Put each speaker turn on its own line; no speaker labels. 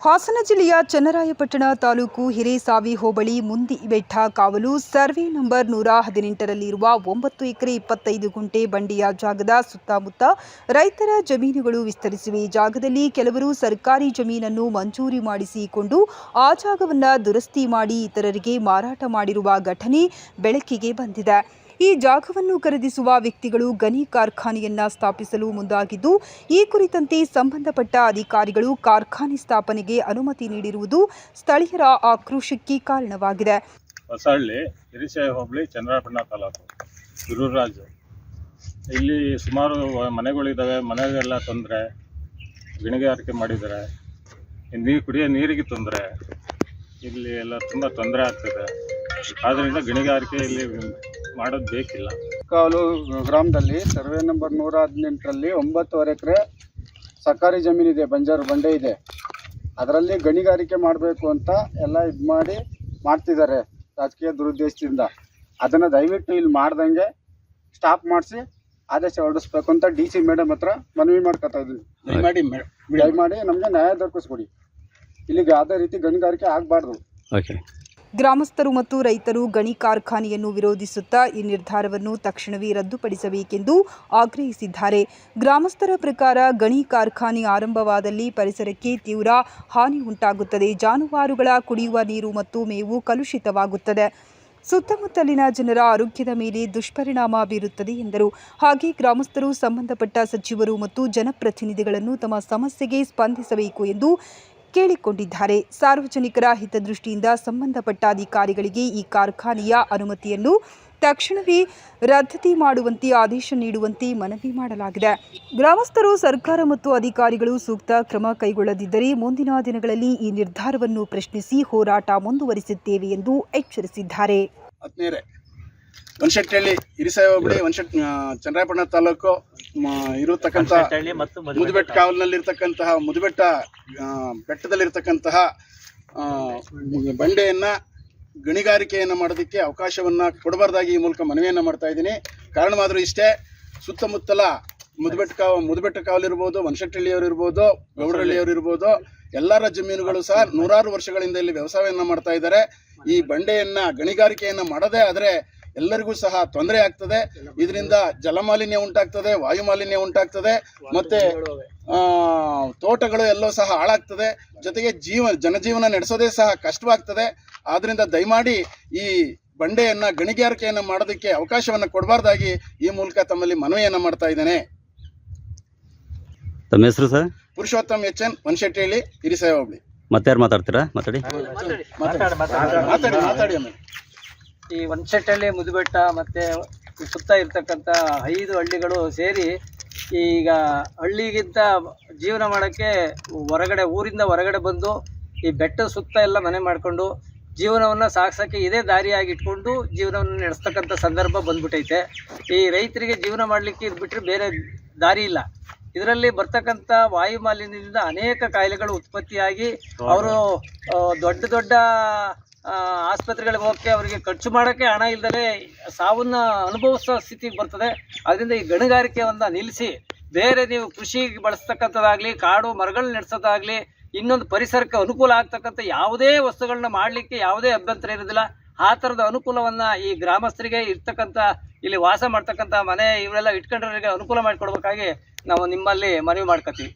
ಹಾಸನ ಜಿಲ್ಲೆಯ ಚನ್ನರಾಯಪಟ್ಟಣ ತಾಲೂಕು ಹಿರೇಸಾವಿ ಹೋಬಳಿ ಮುಂದಿ ಬೆಟ್ಟ ಕಾವಲು ಸರ್ವೆ ನಂಬರ್ ನೂರ ಹದಿನೆಂಟರಲ್ಲಿರುವ ಒಂಬತ್ತು ಎಕರೆ ಇಪ್ಪತ್ತೈದು ಗುಂಟೆ ಬಂಡೆಯ ಜಾಗದ ಸುತ್ತಮುತ್ತ ರೈತರ ಜಮೀನುಗಳು ವಿಸ್ತರಿಸಿವೆ ಜಾಗದಲ್ಲಿ ಕೆಲವರು ಸರ್ಕಾರಿ ಜಮೀನನ್ನು ಮಂಜೂರಿ ಮಾಡಿಸಿಕೊಂಡು ಆ ಜಾಗವನ್ನು ದುರಸ್ತಿ ಮಾಡಿ ಇತರರಿಗೆ ಮಾರಾಟ ಮಾಡಿರುವ ಘಟನೆ ಬೆಳಕಿಗೆ ಬಂದಿದೆ. ಈ ಜಾಗವನ್ನು ಖರೀದಿಸುವ ವ್ಯಕ್ತಿಗಳು ಗಣಿ ಕಾರ್ಖಾನೆಯನ್ನ ಸ್ಥಾಪಿಸಲು ಮುಂದಾಗಿದ್ದು, ಈ ಕುರಿತಂತೆ ಸಂಬಂಧಪಟ್ಟ ಅಧಿಕಾರಿಗಳು ಕಾರ್ಖಾನೆ ಸ್ಥಾಪನೆಗೆ ಅನುಮತಿ ನೀಡಿರುವುದು ಸ್ಥಳೀಯರ ಆಕ್ರೋಶಕ್ಕೆ ಕಾರಣವಾಗಿದೆ.
ಹಿರಿಸಾಯಿ ಹೋಬಳಿ ತಾಲೂಕು, ಗುರುರಾಜು. ಇಲ್ಲಿ ಸುಮಾರು ಮನೆಗಳಿದ್ದಾವೆ ಮನೆಗೆಲ್ಲ ತೊಂದರೆ, ಗಣಿಗಾರಿಕೆ ಮಾಡಿದ್ದಾರೆ ನೀರು ಕುಡಿಯೋ ನೀರಿಗೆ ತೊಂದರೆ, ಇಲ್ಲಿ ಎಲ್ಲ ತುಂಬ ತೊಂದರೆ ಆಗ್ತದೆ. ಆದ್ದರಿಂದ ಗಣಿಗಾರಿಕೆ ಇಲ್ಲಿ ಮಾಡೋದು ಬೇಕಿಲ್ಲ.
ಕಾಲು ಗ್ರಾಮದಲ್ಲಿ ಸರ್ವೆ ನಂಬರ್ ನೂರ ಹದಿನೆಂಟರಲ್ಲಿ ಒಂಬತ್ತುವರೆ ಎಕರೆ ಸರ್ಕಾರಿ ಜಮೀನಿದೆ ಬಂಜಾರು ಬಂಡೆ ಇದೆ. ಅದರಲ್ಲಿ ಗಣಿಗಾರಿಕೆ ಮಾಡಬೇಕು ಅಂತ ಎಲ್ಲ ಇದು ಮಾಡಿ ಮಾಡ್ತಿದ್ದಾರೆ ರಾಜಕೀಯ ದುರುದ್ದೇಶದಿಂದ. ಅದನ್ನು ದಯವಿಟ್ಟು ಇಲ್ಲಿ ಮಾಡ್ದಂಗೆ ಸ್ಟಾಪ್ ಮಾಡಿಸಿ ಆದೇಶ ಹೊರಡಿಸ್ಬೇಕು ಅಂತ ಡಿ ಸಿ ಮೇಡಮ್ ಹತ್ರ ಮನವಿ ಮಾಡ್ಕೊತಾ ಇದ್ವಿ
ದಯಮಾಡಿ
ದಯಮಾಡಿ ನಮಗೆ ನ್ಯಾಯ ದೊರಕಿಸ್ಕೊಡಿ. ಇಲ್ಲಿಗೆ ಯಾವುದೇ ರೀತಿ ಗಣಿಗಾರಿಕೆ ಆಗಬಾರ್ದು.
ಓಕೆ
ಗ್ರಾಮಸ್ಥರು ಮತ್ತು ರೈತರು ಗಣಿ ಕಾರ್ಖಾನೆಯನ್ನು ವಿರೋಧಿಸುತ್ತಾ ಈ ನಿರ್ಧಾರವನ್ನು ತಕ್ಷಣವೇ ರದ್ದುಪಡಿಸಬೇಕೆಂದು ಆಗ್ರಹಿಸಿದ್ದಾರೆ. ಗ್ರಾಮಸ್ಥರ ಪ್ರಕಾರ ಗಣಿ ಕಾರ್ಖಾನೆ ಆರಂಭವಾದಲ್ಲಿ ಪರಿಸರಕ್ಕೆ ತೀವ್ರ ಹಾನಿ ಉಂಟಾಗುತ್ತದೆ. ಜಾನುವಾರುಗಳ ಕುಡಿಯುವ ನೀರು ಮತ್ತು ಮೇವು ಕಲುಷಿತವಾಗುತ್ತದೆ. ಸುತ್ತಮುತ್ತಲಿನ ಜನರ ಆರೋಗ್ಯದ ಮೇಲೆ ದುಷ್ಪರಿಣಾಮ ಬೀರುತ್ತದೆ ಎಂದರು. ಹಾಗೆ ಗ್ರಾಮಸ್ಥರು ಸಂಬಂಧಪಟ್ಟ ಸಚಿವರು ಮತ್ತು ಜನಪ್ರತಿನಿಧಿಗಳನ್ನು ತಮ್ಮ ಸಮಸ್ಯೆಗೆ ಸ್ಪಂದಿಸಬೇಕು ಎಂದು ಕೇಳಿಕೊಂಡಿದ್ದಾರೆ. ಸಾರ್ವಜನಿಕರ ಹಿತದೃಷ್ಟಿಯಿಂದ ಸಂಬಂಧಪಟ್ಟ ಅಧಿಕಾರಿಗಳಿಗೆ ಈ ಕಾರ್ಖಾನೆಯ ಅನುಮತಿಯನ್ನು ತಕ್ಷಣವೇ ರದ್ದತಿ ಮಾಡುವಂತೆ ಆದೇಶ ನೀಡುವಂತೆ ಮನವಿ ಮಾಡಲಾಗಿದೆ. ಗ್ರಾಮಸ್ಥರು ಸರ್ಕಾರ ಮತ್ತು ಅಧಿಕಾರಿಗಳು ಸೂಕ್ತ ಕ್ರಮ ಕೈಗೊಳ್ಳದಿದ್ದರೆ ಮುಂದಿನ ದಿನಗಳಲ್ಲಿ ಈ ನಿರ್ಧಾರವನ್ನು ಪ್ರಶ್ನಿಸಿ ಹೋರಾಟ ಮುಂದುವರಿಸುತ್ತೇವೆ ಎಂದು ಎಚ್ಚರಿಸಿದ್ದಾರೆ.
ವನಶೆಟ್ ಚನ್ನರಾಯಪಟ್ಟಣ ತಾಲೂಕು ಇರತಕ್ಕಂತ ಇರತಕ್ಕಂಥ ಮುದುಬೆಟ್ಟ ಕಾವಲಿನಲ್ಲಿರ್ತಕ್ಕಂತಹ ಮುದುಬೆಟ್ಟ ಬೆಟ್ಟದಲ್ಲಿರ್ತಕ್ಕಂತಹ ಬಂಡೆಯನ್ನ ಗಣಿಗಾರಿಕೆಯನ್ನು ಮಾಡೋದಕ್ಕೆ ಅವಕಾಶವನ್ನ ಕೊಡಬಾರ್ದಾಗಿ ಈ ಮೂಲಕ ಮನವಿಯನ್ನ ಮಾಡ್ತಾ ಇದ್ದೀನಿ. ಕಾರಣವಾದರೂ ಇಷ್ಟೇ, ಸುತ್ತಮುತ್ತಲ ಮುದ್ಬೆಟ್ಟ ಕಾವ, ಮುದ್ಬೆಟ್ಟ ಕಾವಲಿರ್ಬೋದು ಗೌಡರಳ್ಳಿಯವರು ಇರ್ಬೋದು ಎಲ್ಲರ ಜಮೀನುಗಳು ಸಹ ನೂರಾರು ವರ್ಷಗಳಿಂದ ಇಲ್ಲಿ ವ್ಯವಸಾಯವನ್ನ ಮಾಡ್ತಾ ಇದ್ದಾರೆ. ಈ ಬಂಡೆಯನ್ನ ಗಣಿಗಾರಿಕೆಯನ್ನ ಮಾಡದೇ ಆದರೆ ಎಲ್ಲರಿಗೂ ಸಹ ತೊಂದರೆ ಆಗ್ತದೆ. ಇದರಿಂದ ಜಲಮಾಲಿನ್ಯ ಉಂಟಾಗ್ತದೆ ವಾಯು ಮಾಲಿನ್ಯ ಉಂಟಾಗ್ತದೆ ಮತ್ತೆ ಆ, ತೋಟಗಳು ಎಲ್ಲೋ ಸಹ ಹಾಳಾಗ್ತದೆ. ಜೊತೆಗೆ ಜೀವ ಜನಜೀವನ ನಡೆಸೋದೇ ಸಹ ಕಷ್ಟವಾಗ್ತದೆ. ಆದ್ರಿಂದ ದಯಮಾಡಿ ಈ ಬಂಡೆಯನ್ನ ಗಣಿಗಾರಿಕೆಯನ್ನ ಮಾಡೋದಕ್ಕೆ ಅವಕಾಶವನ್ನ ಕೊಡಬಾರ್ದಾಗಿ ಈ ಮೂಲಕ ತಮ್ಮಲ್ಲಿ ಮನವಿಯನ್ನ ಮಾಡ್ತಾ ಇದ್ದೇನೆ.
ತಮ್ಮ ಹೆಸರು sir?
Purushottam H N Vanashettihalli Hirisave ಹೋಬಳಿ
ಮತ್ತೆ ಮಾತಾಡ್ತೀರಾ? ಮಾತಾಡಿ
ಮಾತಾಡಿ ಮಾತಾಡಿ.
ಈ ಒಂಚಟ್ಟಳ್ಳಿ ಮುದುಬೆಟ್ಟ ಮತ್ತೆ ಈ ಸುತ್ತ ಇರ್ತಕ್ಕಂಥ ಐದು ಹಳ್ಳಿಗಳು ಸೇರಿ ಈಗ ಹಳ್ಳಿಗಿಂತ ಜೀವನ ಮಾಡೋಕ್ಕೆ ಹೊರಗಡೆ ಊರಿಂದ ಹೊರಗಡೆ ಬಂದು ಈ ಬೆಟ್ಟ ಸುತ್ತ ಎಲ್ಲ ಮನೆ ಮಾಡಿಕೊಂಡು ಜೀವನವನ್ನು ಸಾಗಿಸೋಕ್ಕೆ ಇದೇ ದಾರಿಯಾಗಿ ಇಟ್ಕೊಂಡು ಜೀವನವನ್ನು ನಡೆಸ್ತಕ್ಕಂಥ ಸಂದರ್ಭ ಬಂದ್ಬಿಟ್ಟೈತೆ ಈ ರೈತರಿಗೆ ಜೀವನ ಮಾಡಲಿಕ್ಕೆ ಇದು ಬಿಟ್ಟರೆ ಬೇರೆ ದಾರಿ ಇಲ್ಲ. ಇದರಲ್ಲಿ ಬರ್ತಕ್ಕಂಥ ವಾಯು ಮಾಲಿನ್ಯದಿಂದ ಅನೇಕ ಕಾಯಿಲೆಗಳು ಉತ್ಪತ್ತಿಯಾಗಿ ಅವರು ದೊಡ್ಡ ದೊಡ್ಡ ಆಸ್ಪತ್ರೆಗಳಿಗೆ ಹೋಗಕ್ಕೆ ಅವರಿಗೆ ಖರ್ಚು ಮಾಡೋಕ್ಕೆ ಹಣ ಇಲ್ಲದೆ ಸಾವನ್ನ ಅನುಭವಿಸೋ ಸ್ಥಿತಿಗೆ ಬರ್ತದೆ. ಅದರಿಂದ ಈ ಗಣಿಗಾರಿಕೆಯನ್ನ ನಿಲ್ಲಿಸಿ ಬೇರೆ ನೀವು ಕೃಷಿಗೆ ಬಳಸ್ತಕ್ಕಂಥದ್ದಾಗಲಿ, ಕಾಡು ಮರಗಳನ್ನ ನಡೆಸೋದಾಗಲಿ, ಇನ್ನೊಂದು ಪರಿಸರಕ್ಕೆ ಅನುಕೂಲ ಆಗ್ತಕ್ಕಂಥ ಯಾವುದೇ ವಸ್ತುಗಳನ್ನ ಮಾಡಲಿಕ್ಕೆ ಯಾವುದೇ ಅಭ್ಯಂತರ ಇರೋದಿಲ್ಲ. ಆ ಥರದ ಅನುಕೂಲವನ್ನ ಈ ಗ್ರಾಮಸ್ಥರಿಗೆ ಇರ್ತಕ್ಕಂಥ, ಇಲ್ಲಿ ವಾಸ ಮಾಡ್ತಕ್ಕಂಥ ಮನೆ ಇವರೆಲ್ಲ ಇಟ್ಕೊಂಡಿರೋರಿಗೆ ಅನುಕೂಲ ಮಾಡಿಕೊಡ್ಬೇಕಾಗಿ ನಾವು ನಿಮ್ಮಲ್ಲಿ ಮನವಿ ಮಾಡ್ಕೊತೀವಿ